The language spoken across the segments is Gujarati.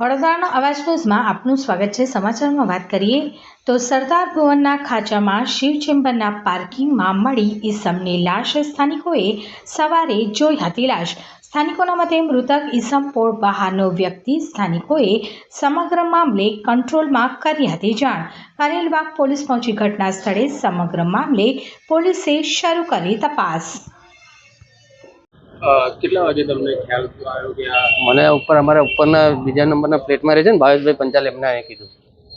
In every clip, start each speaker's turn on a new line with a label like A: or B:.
A: વડોદરાના અવાજ ન્યૂઝમાં આપનું સ્વાગત છે. સમાચારમાં વાત કરીએ તો સરદાર ભુવનના ખાંચામાં શિવ ચેમ્બરના પાર્કિંગમાં મળી ઈસમની લાશ. સ્થાનિકોએ સવારે જોઈ હતી લાશ. સ્થાનિકોના મતે મૃતક ઈસમ પોળ બહારનો વ્યક્તિ સ્થાનિકોએ સમગ્ર મામલે કંટ્રોલમાં કરી હતી જાણ. કારેલબાગ પોલીસ પહોંચી ઘટના સ્થળે સમગ્ર મામલે પોલીસે શરૂ કરી તપાસ.
B: કેટલા વાગે તમને ખ્યાલ આવ્યો કે આ
C: મને ઉપર અમારા ઉપરના બીજા નંબરના પ્લેટમાં રહે છે ને ભાવેશભાઈ પંચાલ એમને અહીંયા કીધું.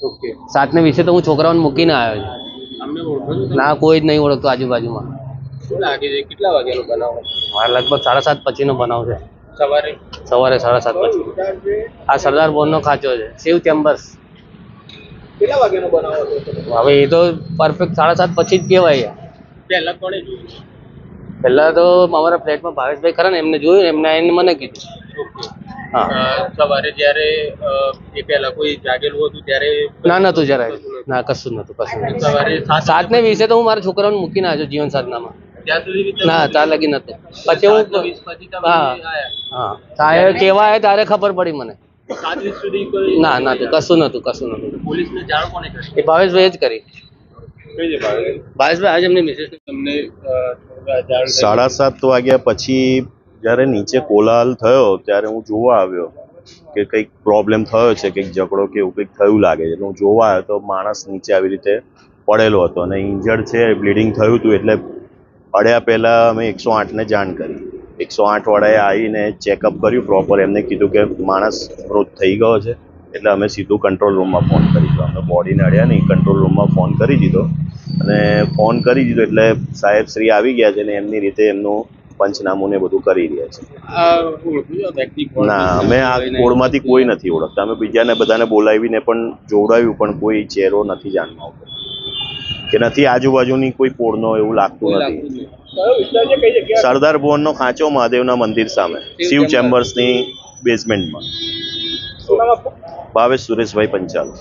B: ઓકે.
C: સાતને વિશે તો હું છોકરાઓને મૂકીને આવ્યો
B: અમને ઓળખો છો
C: ના કોઈ જ નહીં ઓળખતું આજુબાજુમાં.
B: શું લાગે છે? કેટલા વાગ્યાનો બનાવ?
C: મારે લગભગ સાડા સાત પછીનો બનાવ છે.
B: સવારે?
C: સવારે સાડા સાત પછી. આ સરદાર બોનનો ખાંચો છે. શિવ ચેમ્બર્સ
B: કેટલા વાગ્યાનો બનાવ હતો
C: હવે એ તો પરફેક્ટ સાડા સાત પછી જ કહેવાય.
B: પહેલા કોણે જોયું?
C: પહેલાં તો અમારા ફ્લેટમાં ભાવેશભાઈ ખરા ને એમને જોયું એમને આવીને મને કીધું. હા.
B: સવારે જ્યારે એ પહેલા કોઈ જાગેલું હતું ત્યારે
C: ના નહોતું જરાય. ના કશું નહોતું કશું
B: સવારે સાત
C: ને વિશે તો હું મારા છોકરાઓને મૂકીને આવ્યો જીવન સાધનામાં. ના ત્યાં લગી નહોતું પછી હું
B: વીસ
C: હા. હા. તારે કેવા આવ્યા તારે ખબર પડી મને.
B: સાત વીસ સુધી કોઈ
C: ના નહોતું કશું નતું કશું નતું.
B: પોલીસને જાણ કોને કરી?
C: એ ભાવેશભાઈ જ કરી. ભાવેશભાઈ આજે
B: તમને?
D: સાડા સાત વાગ્યા પછી જ્યારે નીચે કોલાહલ થયો ત્યારે હું જોવા આવ્યો કે કંઈક પ્રોબ્લેમ થયો છે કંઈક ઝઘડો કે એવું કંઈક થયું લાગે છે. હું જોવા આવ્યો તો માણસ નીચે આવી રીતે પડેલો હતો અને ઇન્જર્ડ છે બ્લીડિંગ થયું હતું એટલે પડ્યા પહેલાં અમે એકસો આઠને જાણ કરી. એકસો આઠ વાળાએ આવીને ચેકઅપ કર્યું પ્રોપર એમને કીધું કે માણસ મૃત થઈ ગયો છે. એટલે અમે સીધું કંટ્રોલ રૂમમાં ફોન કરી દીધો અમે બોડીને અડ્યા નહીં કંટ્રોલ રૂમમાં ફોન કરી દીધો. અને ફોન કરી દીધો એટલે સાહેબ શ્રી આવી ગયા છે ને એમની રીતે એમનું પંચનામું ને બધું કરી રહ્યા છે. ના અમે આ કોડમાંથી કોઈ નથી ઓળખતા. અમે બીજાને બધાને બોલાવીને પણ જોડાવ્યું પણ કોઈ ચહેરો નથી જાણવા આવતો. કે નથી આજુબાજુની કોઈ પોળનો એવું લાગતું નથી. સરદાર ભુવનનો ખાંચો મહાદેવના મંદિર સામે શિવ ચેમ્બર્સની બેઝમેન્ટમાં ભાવેશ સુરેશભાઈ પંચાલ.